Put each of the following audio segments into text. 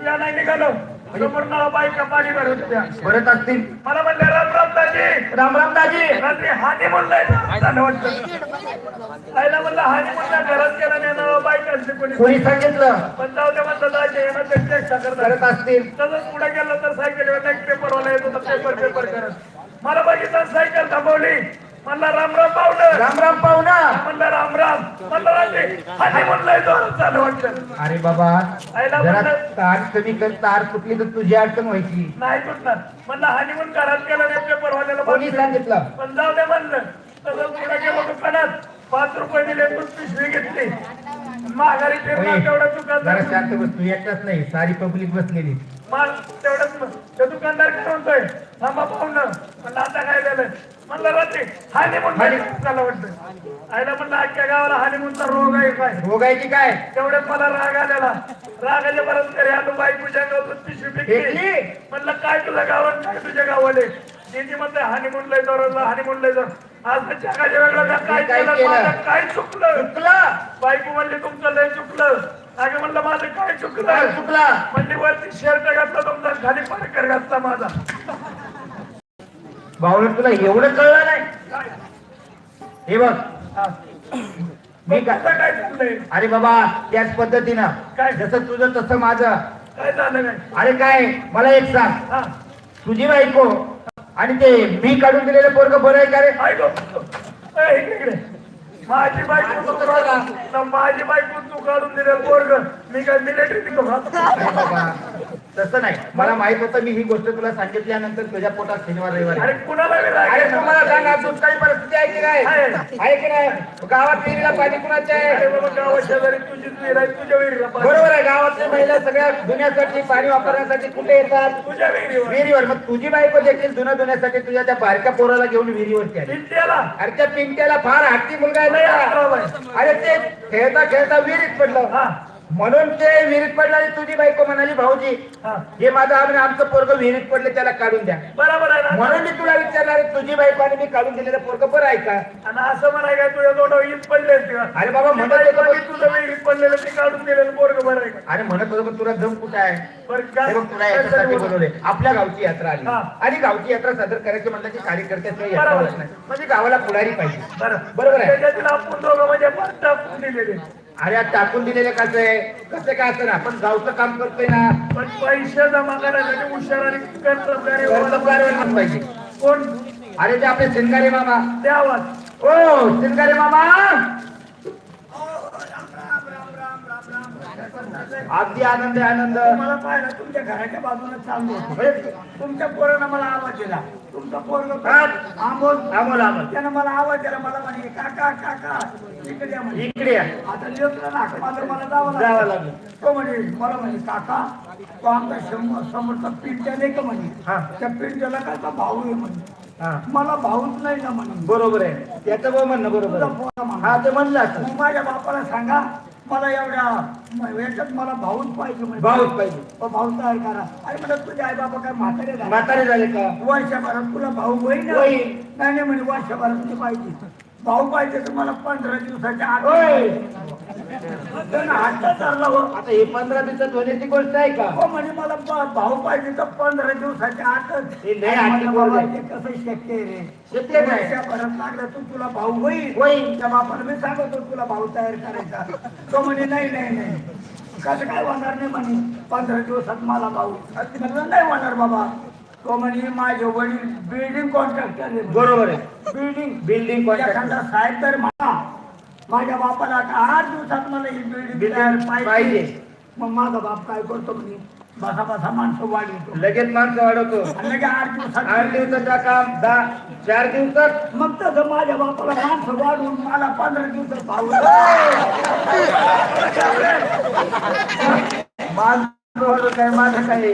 तुला नाही निघालो. समोर नाव बायका पाणी होत्या भरत असतील. मला म्हणले राम राम दाजी. राम राम दाजी. रात्री हानी म्हणलंय. झालं वाटतं आईला म्हणलं हानी म्हणलं घरात गेला नाही ना बायका असते कोणी. कोणी सांगितलं? पण जाऊ दे म्हणलं दाजी येणं ते चेष्टा करत असतील. तसंच पुढे गेलं तर सायकल एक पेपरवाला येत होता पेपर पेपर करत. मला बघितलं सायकल थांबवली. म्हणला राम राम पावलं राम अरे बाबा जरा तार कमी कर तार तुटली तर तुझी अडचण व्हायची. नाही तुटणार म्हणलं हानी म्हणून घरात कोणी. सांगितलं? पण जाऊ दे म्हणलं. गेलो दुकानात पाच रुपये दिले पण पिशवी घेतली. माघारी फिरणार ओय, तेवढं जरा दुकानदार शांत बस तू एकटाच नाही सारी पब्लिक बसलेली. माल तेवढंच दुकानदार म्हणतोय थांबा पाहुणं म्हणलं आता काय झालं? म्हणलं रात्री हानी म्हणून झालं वाटतं. आईला म्हणलं अख्ख्या गावाला हानी म्हणता रोग आहे काय? रोगायची काय? तेवढ्यात मला राग आलेला. राग आले परत घरी आलो बायकोच्या गावात पिशवी फेकली? म्हणलं काय तुझ्या गावात काय तुझ्या गावाले? तिने म्हणते हानी म्हणलंय दररोजला हानी म्हणलंय दर आज जगाच्या वेगळं का काय केलं? काय चुकलं? चुकला? बायको म्हणली तुमचं लय चुकलं. अगं म्हणलं माझं काय काय चुकलं? चुकला म्हणली वरती शर्ट घातला तुमचा खाली पारकर घातला माझा. भाऊला तुला एवढं कळलं नाही? हे बघ. मी काय अरे बाबा त्याच पद्धतीनं. काय? जसं तुझं तसं माझं. काय झालं अरे काय मला एक सांग. हा. तुझी बायको आणि ते मी काढून दिलेलं पोरग बरं आहे का रे? इकडे. माझी बायको तू काढून ना माझी बायको तू काढून दिलं पोरग. मी काय मिलिटरी तसं नाही मला माहीत होतं मी ही गोष्ट तुला सांगितल्यानंतर तुझ्या पोटात शनिवार रविवार अरे. कुणाला अरे येतो? तू मला सांग आज दुष्काळी परिस्थिती आहे की नाही आहे. आहे की नाही गावात विहिरीला पाणी कुणाचे अरे आहे बाबा गावात शेजारी तुझीच विहीर आहे तुझ्या विहिरीला पाणी. बरोबर आहे गावातल्या महिला सगळ्या धुण्यासाठी पाणी वापरण्यासाठी कुठे येतात तुझ्या विहिरीवर विहिरीवर मग तुझी बायको देखील धुणं धुण्यासाठी तुझ्या त्या बारक्या पोराला घेऊन विहिरीवरती आली इंडियाला अरे त्या पिंट्याला फार हट्टी मुलगा आहे लय ना. अकराव आहे. अरे ते खेळता खेळता विहिरीत पडलं हा म्हणून ते विहिरीत पडलं आणि तुझी बायको म्हणाली भाऊजी हा. माझं आणि आमचं पोरग विहिरीत पडले त्याला काढून द्या. बरोबर आहे ना. म्हणून मी तुला विचारणार तुझी बायको आणि मी काढून दिलेलं पोरग बरं आहे का? आणि असं म्हणाय काय तुझ्या तोंडावर ईद पडले अरे बाबा, म्हणत तुझं विहिरीत पडलेलं ते काढून दिलेलं पोरग बरं आहे का? अरे म्हणत होतो तुला जम कुठं आहे? बरं बघ तुला याच्यासाठी बोलवले आपल्या गावची यात्रा आली. आणि गावची यात्रा सादर करायची म्हटलं की कार्यकर्त्याचं यात्रा म्हणजे गावाला पुढारी पाहिजे. बरं. बरोबर आहे. आपण दोघं म्हणजे दिलेले. अरे टाकून दिलेलं कसं आहे? कसं काय असं ना आपण गावचं काम करतोय ना. पण पैसे जमा करायसाठी हुशार आणि कर्तबगारी पाहिजे. कोण? अरे ते आपले शिंगारे मामा. द्यावाच ओ शिंगारे मामा! अगदी आनंद आहे आनंद मला पाहिलं तुमच्या घराच्या बाजूला चाललो होतो. तुमच्या पोरानं मला आवाज दिला तुमचा पोरग. आंबोल आमोल आमोल त्यानं मला आवाज दिला मला म्हणे काका काका इकडे या म्हणे. इकडे या. आता लेकरं माझं मला जावं जावं लागलं लागलं तो म्हणे मला म्हणे काका तो आमचा समोर समोरचा पिंट्या नाही का म्हणे हा. त्या पिंट्याला काय भाऊ आहे म्हणे हा मला भाऊच नाही ना म्हणे बरोबर आहे त्याचं बघ म्हणणं बरोबर तुझा आहे. पोरा म्हणा. हा ते म्हणलं असं मग माझ्या बापाला सांगा मला एवढ्या म- याच्यात मला भाऊच पाहिजे म्हणे. भाऊच पाहिजे. भाऊ तयार करा अरे म्हणत तुझे आई बाबा काय म्हातारे झाले? म्हातारे झाले का वर्षभरात तुला भाऊ होईल ना? होईल. नाही नाही म्हणे वर्षभरात तुला पाहिजे भाऊ पाहिजे तर मला पंधरा दिवसाच्या आत होय. त्यानं हातचा चालला हो. आता हे पंधरा दिवसात होण्याची गोष्ट आहे का? हो म्हणे मला ब- भाऊ पाहिजे तर पंधरा दिवसाच्या आतच हे लय बाबा. ते कसं शक्य आहे रे. शक्य नाही. वर्षभरात लागलं तर तुला भाऊ होईल. होईल. त्या बापाला मी सांगतो तुला भाऊ तयार करायचा. तो म्हणे नाही नाही नाही. कसं काय होणार नाही म्हणे. पंधरा दिवसात मला भाऊ म्हणलं नाही होणार बाबा. तो म्हणे माझे वडील बिल्डिंग कॉन्ट्रॅक्टर बरोबर आहे. बिल्डिंग बिल्डिंग कॉन्ट्रॅक्ट एखादा साहेब तर म्हणा. माझ्या बापाला आता आठ दिवसात मला ही बिल्डिंग तयार पाहिजे. पाहिजे. मग माझा बाप काय करतो म्हणे? बसा बसा माणसं वाढवतो. लगेच माणसं वाढवतो. आणि लगे आठ दिवसात आठ दिवसाचा काम दहा चार दिवसात? मग तसं माझ्या बापाला माणसं वाढवून मला पंधरा दिवसात भाऊ माणसं वाढवत काय माझं काय?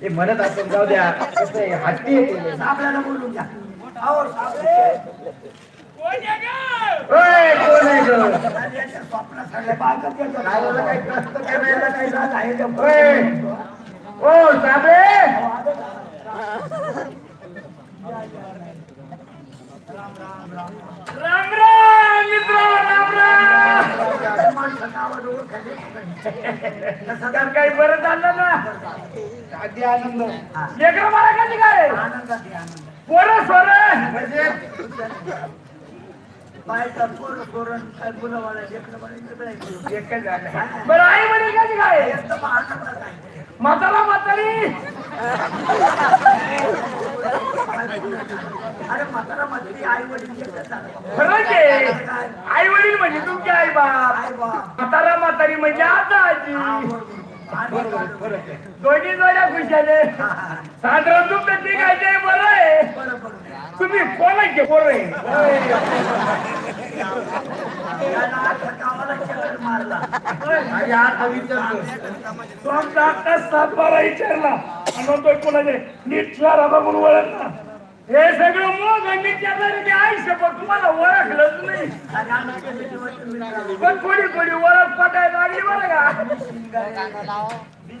ते म्हणत आपण जाऊ द्या. कसं आहे येते आपल्याला बोलून घ्या. अहो, साबळे. ओ साबळे राम राम मित्र राम राम माणसं काही बरं चाललं ना अगदी आनंद लेकरं मला कधी काय आनंद पोरं सोर म्हणजे पोरं पोरण काय लेकरं. एकच झालं बरं आई वडील काय एकदम आनंदात आहे. म्हातारा म्हातारी अरे म्हातारा म्हातारी आई वडील एकच झालं. खरंच आहे आई वडील म्हणजे तुमचे आई बाप आई बा म्हातारा म्हातारी म्हणजे आता आजी दोन्ही जोड्या खुशाले साधारण तुमचं ठीक आहे तुम्ही कोणाचे पोरं आहे त्याला आता गावाला चक्कर मारला आणि आज हा विचारतो. तो आमचा अक्का सातबारा विचारला. कोणाचे? नीट ओळखला. हे सगळं मग आणि मी आयुष्यभर तुम्हाला ओळखलंच नाही. पण थोडी थोडी ओळख पटायला लागली बरं का?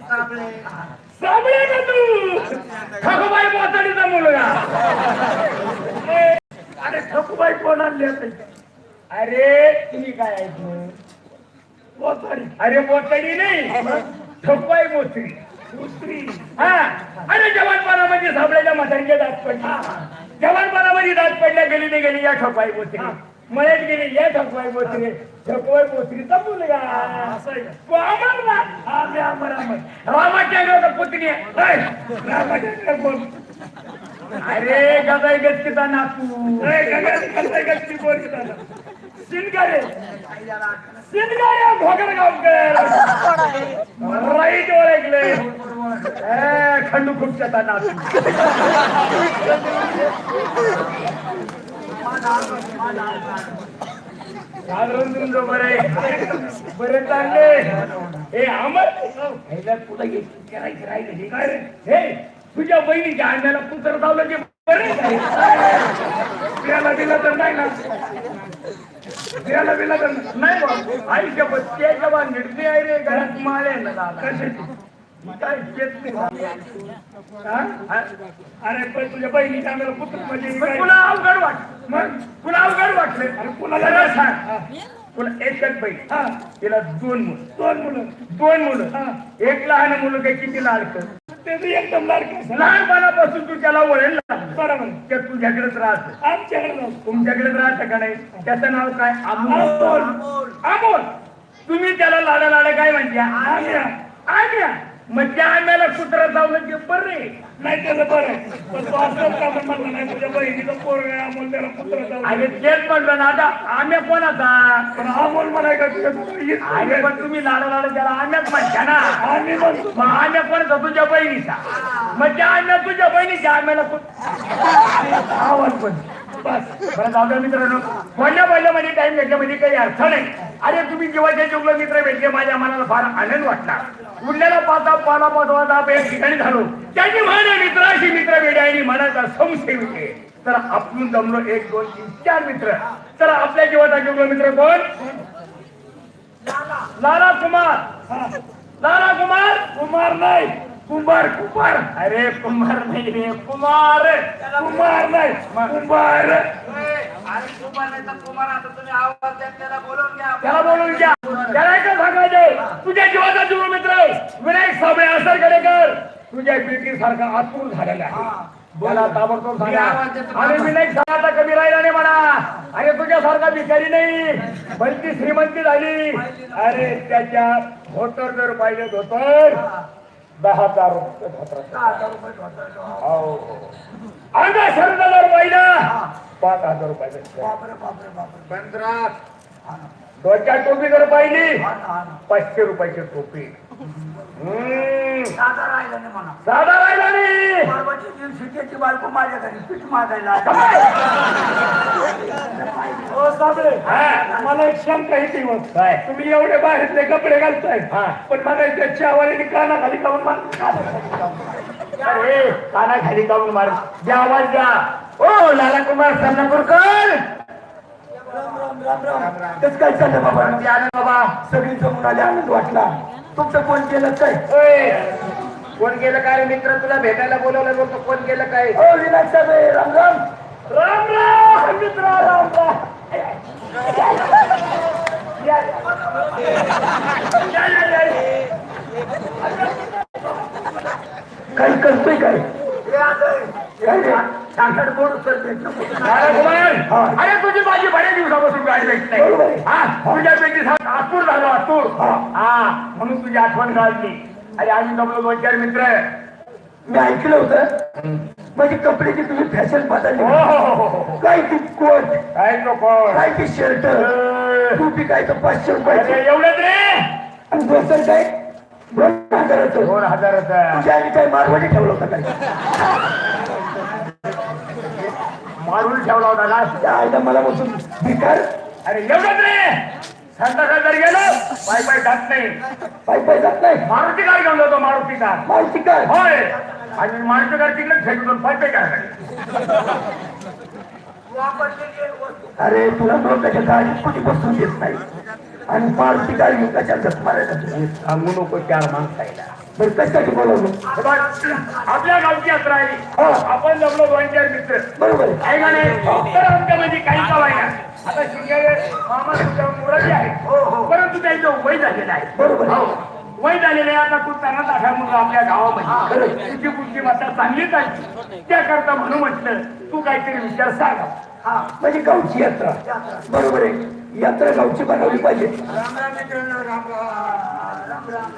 साबळे का तू ठकूबाई पोचाडीचा मुलगा. अरे ठकूबाई कोण आणली आता? अरे तुम्ही काय ऐकलं पोचाडी अरे पोचाडी नाही. ठकूबाई मोत्री मोत्री हा. अरे जवानपणामध्ये साबळ्याच्या म्हातारीच्या दात पडल्या. जवानपणामध्ये दात पडल्या गेली नाही गेली या ठोपाई मोत्री मळ्यात गेली या ठकवाई मोत्री ठकवाई मोत्रीचा मुलगा तो अमरनाथ हा मी अमर अमर रामाच्या पुतणी. रामाच्या अरे गदाई गचकीचा नातू. अरे गदाई गचकी बोल शिनगारे शिनगारे भोगर गावकर. राईट ओळखले. ए, खंडू खुपच्याचा नातू. बरं हे अमर. तुला करायचं काय हे तुझ्या बहिणीच्या अंड्याला कुत्र चावलं जे बरे त्याला तर नाही ना? त्याला दिला तर नाही बा. आयुष्य त्याच्या बांधीत मी आहे रे. घरात माळे आहे ना कशाची? अरे पण तुझ्या बहिणीच्या अंगाला पुत्र म्हणजे? तुला अवघड वाट मग? तुला अवघड वाटले? अरे कुणाला सांग. तुला एकच बहीण. हा. तिला दोन मुलं. दोन मुलं. दोन मुलं. एक लहान मुलं काय किती लाडकं? एकदम लाडकं लहानपणापासून तू त्याला वळेल बरोबर ते तुझ्याकडेच राहत. आमच्याकडे तुमच्याकडेच राहत का नाही? त्याचं नाव काय? अमोल. अमोल. तुम्ही त्याला लाडा लाडा काय म्हणते आम्या आम्या मग त्या आम्याला कुत्रा चावलं ते बरं आहे. नाही त्याचं बरं पण तो असं का म्हणलं नाही तुझ्या बहिणीचं पोरग अमोल त्याला कुत्रा चावलं अरे तेच म्हणलं ना आता आम्या कोणाचा? पण अमोल म्हणाय का तुझ्या पण तुम्ही लाडा लाडा त्याला आम्याच म्हणता ना. आम्ही म्हणतो. मग आम्या कोणाचा? तुझ्या बहिणीचा. मग त्या आम्या तुझ्या बहिणीच्या आम्याला आवाज पण बस. बरं जाऊ द्या मित्रांनो. बोलल्या बोलल्यामध्ये टाइम घेतल्यामध्ये काही अर्थ नाही. अरे तुम्ही जेव्हाच्या जेवढे मित्र भेटले माझ्या मनाला फार आनंद वाटला. उडलेला पाता पाला पाचवाचा आपण एक ठिकाणी झालो. त्याची म्हणे मित्राशी मित्र भेटे आणि मनाचा संशय विके तर आपण जमलो एक दोन तीन चार मित्र. तर आपल्या जीवाचा जेवढे मित्र कोण? लाला कुमार. लाला कुमार? कुमार नाही. कुंभार कुंभार अरे कुंभार नाही रे कुमार. कुमार नाही कुंभार त्याला बोलून घ्या. त्याला काय सांगायचे तुझ्या जीवाचा जीव मित्र विनायक साबळे असर कडेकर. तुझ्या बिल्डिंग सारखा आतूर झालेला आहे. मला ताबडतोब सांगा. आणि विनायक सारखा कमी राहिला नाही म्हणा. अरे तुझ्यासारखा भिकारी नाही. भलती श्रीमंती झाली. अरे त्याच्या धोतर जर पाहिजे धोतर दहा हजार रुपये दहा हजार रुपये. हो अंगा शरद जर पाहिलं. पाच हजार बापरे बापरे बापरे. पंधरा डोक्यात टोपी जर पाहिली हा ना, हा ना. पाचशे रुपयाची टोपी. साधा राहिला नाही म्हणा. साधा राहिला नाही. परवाच्या दिवशी त्याची बायको माझ्या घरी पीठ मागायला. हो साबळे. मला एक शंका येते मग. काय? तुम्ही एवढे बाहेरले कपडे घालताय. पण मला त्या चावारीने कानाखाली काऊन मार अरे कानाखाली काऊन मार? द्या आवाज द्या. ओ लाला कुमार सन्नापूरकर. राम राम राम राम. तेच काय चाललं बाबा? बाबा. सगळी जमून आले आनंद वाटला. तुमचं कोण केलं काय? कोण गेलं काय रे मित्र? तुला भेटायला बोलवलं बोलतो कोण गेलं काय? ओ विनायक साहेब राम राम. राम राम मित्र राम राम. या, या, या, या. काही करतोय काय रे? अरे कुमार. अरे तुझी माझी बऱ्याच दिवसापासून गाडी भेटत बरोबर नाही आहे. हा. तुझ्यापैकी सात आतूर झालो आतूर. हा. म्हणून तुझी आठवण काढली अरे आम्ही जमलो दोन चार मित्र. मी ऐकलं होतं. म्हणजे कपड्याची तुझी फॅशन बदलली. हो हो हो. काय ती कोट? काय तो कोण काय ती शर्ट? अरे. टोपी काय तर पाचशे रुपयाची? एवढंच रे आणि दुसरं काय? दोन हजाराचं. दोन हजाराचा. तुझ्या आणि काय मारवाडी ठेवलं होतं काय? मारून ठेवला होता ना? त्या आईला मला बसून भिकार. अरे एवढंच रे संध्याकाळ जर गेलो पाय पाय जात नाही. पाय पाय जात नाही. मारुती कार घेऊन जातो मारुती कार माहिती काय? होय. आणि मारुती कार तिकडे फेकून पाय पाय काय अरे तुला लोकांच्या गाडीत कुठे बसून देत नाही. आणि मारुती गाडी कशा गत मारायला सांगू नको चार माणसायला बरं कशासाठी बोलवलं? आपल्या गावची यात्रा आहे. आपण जमलो दोन चार मित्र. बरोबर आहे. का नाही? तर आमच्या म्हणजे काही शिंगारे मामा तुमच्या मुलाची आहे. परंतु त्यांचं वय झालेलं आहे. बरोबर. हो. वय झालेलं आता तू त्यांना दाखवा म्हणून आपल्या गावामध्ये. तुझी बुद्धिमत्ता चांगलीच आहे. त्याकरता म्हणून म्हटलं तू काहीतरी विचार सांग. हा. म्हणजे गावची यात्रा. बरोबर आहे. यात्रा गावची बनवली पाहिजे. राम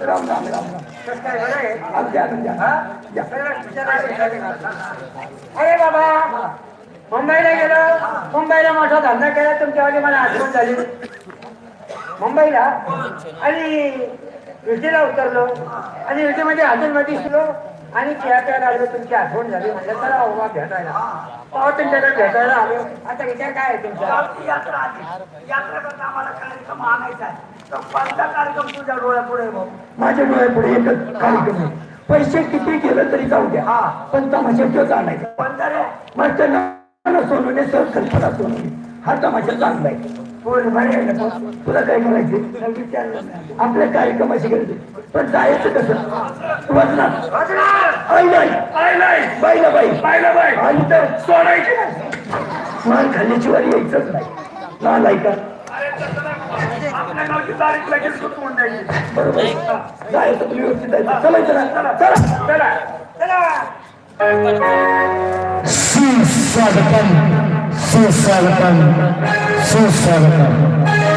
राम राम राम. अगदी आनंदी आनंदी. या. अरे बाबा. मुंबईला गेलो. मुंबईला मोठा धंदा केला. तुमच्यावाली मला आठवण झाली. मुंबईला आणि युटीला उतरलो. आणि युटीमध्ये हॉटेलमध्ये शिलो आणि चहा प्यायला लागलो तुमची आठवण झाली. म्हणलं चला बाबा भेटायला. अहो तुमच्याकडे भेटायला आलो. आता विचार काय आहे तुमचा? गावची यात्रा आली. यात्रा करता आम्हाला कार्यक्रम आणायचा आहे. तर कोणता कार्यक्रम तुझ्या डोळ्यापुढे भाऊ? माझ्या डोळ्यापुढे एकच कार्यक्रम पैसे किती गेलं तरी जाऊ द्या. हा. पण तमाशा तोच आणायचा कोणता रे? मग सोनवणे सर कल्पना सोनवणे हा तमाशा चांगला आहे. होय, बरं आहे ना तुला काय करायचे आपल्या कार्यक्रमाची गरज. पण जायचं कसं? वजनात. नाही बाईला बाई पाहिलं बाय आणि तर सोडायची. नाही मान खाल्ल्याची वारी यायचंच नाही. नालाय का? अरे तसं नाही. आपल्या गावची तारीख लगेच सुटवून द्यायची. बरोबर. जायचं तुला व्यवस्थित जायचं. चलायचं ना चला. चला. चला. सुस्वागतम सुस्वागतम सुस्वागतम